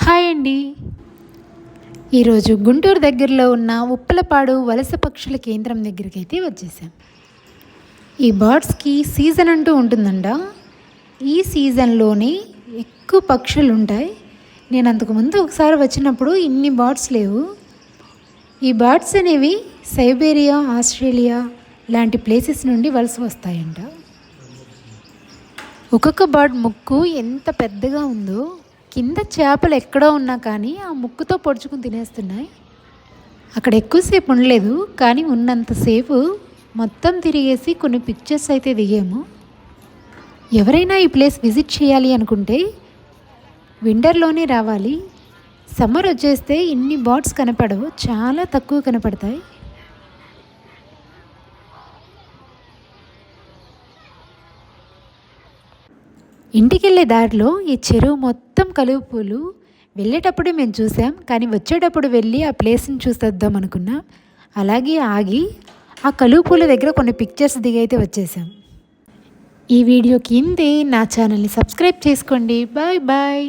Hi అండి. ఈరోజు గుంటూరు దగ్గరలో ఉన్న ఉప్పలపాడు వలస పక్షుల కేంద్రం దగ్గరికి అయితే వచ్చేసాం. ఈ బర్డ్స్కి సీజన్ అంటూ ఉంటుందంట. ఈ సీజన్లోనే ఎక్కువ పక్షులు ఉంటాయి. నేను అంతకుముందు ఒకసారి వచ్చినప్పుడు ఇన్ని బర్డ్స్ లేవు. ఈ బర్డ్స్ అనేవి సైబేరియా ఆస్ట్రేలియా లాంటి ప్లేసెస్ నుండి వలస వస్తాయంట. ఒక్కొక్క బర్డ్ ముక్కు ఎంత పెద్దగా ఉందో కింద చేపలు ఎక్కడో ఉన్నా కానీ ఆ ముక్కుతో పొడుచుకుని తినేస్తున్నాయి. అక్కడ ఎక్కువసేపు ఉండలేదు కానీ ఉన్నంతసేపు మొత్తం తిరిగేసి కొన్ని పిక్చర్స్ అయితే దిగాము. ఎవరైనా ఈ ప్లేస్ విజిట్ చేయాలి అనుకుంటే వింటర్లోనే రావాలి. సమ్మర్ వచ్చేస్తే ఇన్ని బర్డ్స్ కనపడవు చాలా తక్కువ కనపడతాయి. ఇంటికెళ్ళే దారిలో ఈ చెరువు మొత్తం కలువు పూలు వెళ్ళేటప్పుడే మేము చూసాం కానీ వచ్చేటప్పుడు వెళ్ళి ఆ ప్లేస్ని చూసేద్దాం అనుకున్నాం. అలాగే ఆగి ఆ కలువు పూల దగ్గర కొన్ని పిక్చర్స్ దిగైతే వచ్చేసాం. ఈ వీడియో కిందే నా ఛానల్ని సబ్స్క్రైబ్ చేసుకోండి. Bye bye.